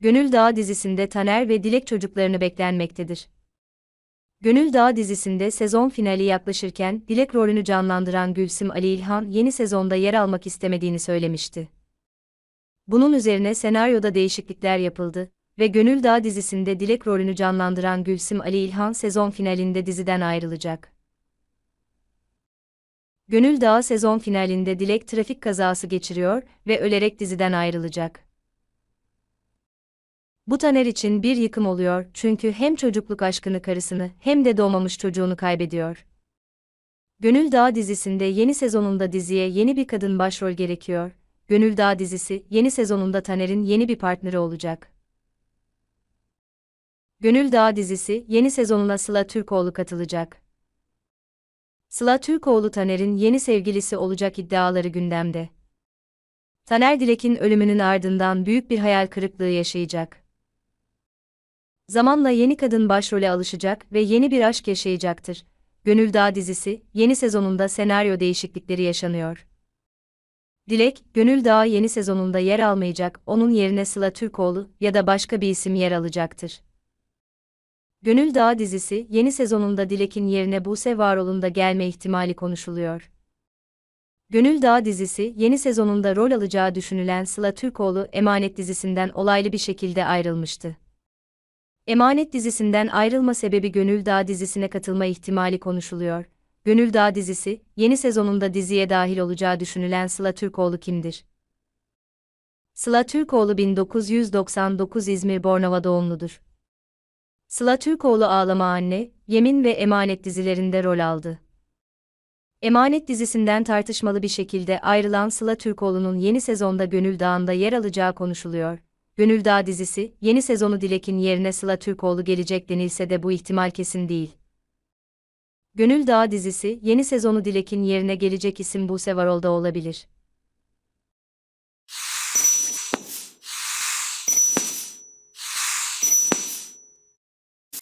Gönül Dağı dizisinde Taner ve Dilek çocuklarını beklenmektedir. Gönül Dağı dizisinde sezon finali yaklaşırken Dilek rolünü canlandıran Gülsüm Ali İlhan yeni sezonda yer almak istemediğini söylemişti. Bunun üzerine senaryoda değişiklikler yapıldı ve Gönül Dağı dizisinde Dilek rolünü canlandıran Gülsüm Ali İlhan sezon finalinde diziden ayrılacak. Gönül Dağı sezon finalinde Dilek trafik kazası geçiriyor ve ölerek diziden ayrılacak. Bu Taner için bir yıkım oluyor çünkü hem çocukluk aşkını karısını hem de doğmamış çocuğunu kaybediyor. Gönül Dağı dizisinde yeni sezonunda diziye yeni bir kadın başrol gerekiyor. Gönül Dağı dizisi yeni sezonunda Taner'in yeni bir partneri olacak. Gönül Dağı dizisi yeni sezonuna Sıla Türkoğlu katılacak. Sıla Türkoğlu Taner'in yeni sevgilisi olacak iddiaları gündemde. Taner Dilek'in ölümünün ardından büyük bir hayal kırıklığı yaşayacak. Zamanla yeni kadın başrole alışacak ve yeni bir aşk yaşayacaktır. Gönül Dağı dizisi, yeni sezonunda senaryo değişiklikleri yaşanıyor. Dilek, Gönül Dağı yeni sezonunda yer almayacak, onun yerine Sıla Türkoğlu ya da başka bir isim yer alacaktır. Gönül Dağı dizisi, yeni sezonunda Dilek'in yerine Buse Varol'un gelme ihtimali konuşuluyor. Gönül Dağı dizisi, yeni sezonunda rol alacağı düşünülen Sıla Türkoğlu, Emanet dizisinden olaylı bir şekilde ayrılmıştı. Emanet dizisinden ayrılma sebebi Gönül Dağı dizisine katılma ihtimali konuşuluyor. Gönül Dağı dizisi, yeni sezonunda diziye dahil olacağı düşünülen Sıla Türkoğlu kimdir? Sıla Türkoğlu 1999 İzmir Bornova doğumludur. Sıla Türkoğlu Ağlama Anne, Yemin ve Emanet dizilerinde rol aldı. Emanet dizisinden tartışmalı bir şekilde ayrılan Sıla Türkoğlu'nun yeni sezonda Gönül Dağı'nda yer alacağı konuşuluyor. Gönül Dağı dizisi, yeni sezonu Dilek'in yerine Sıla Türkoğlu gelecek denilse de bu ihtimal kesin değil. Gönül Dağı dizisi, yeni sezonu Dilek'in yerine gelecek isim Buse Varol'da olabilir.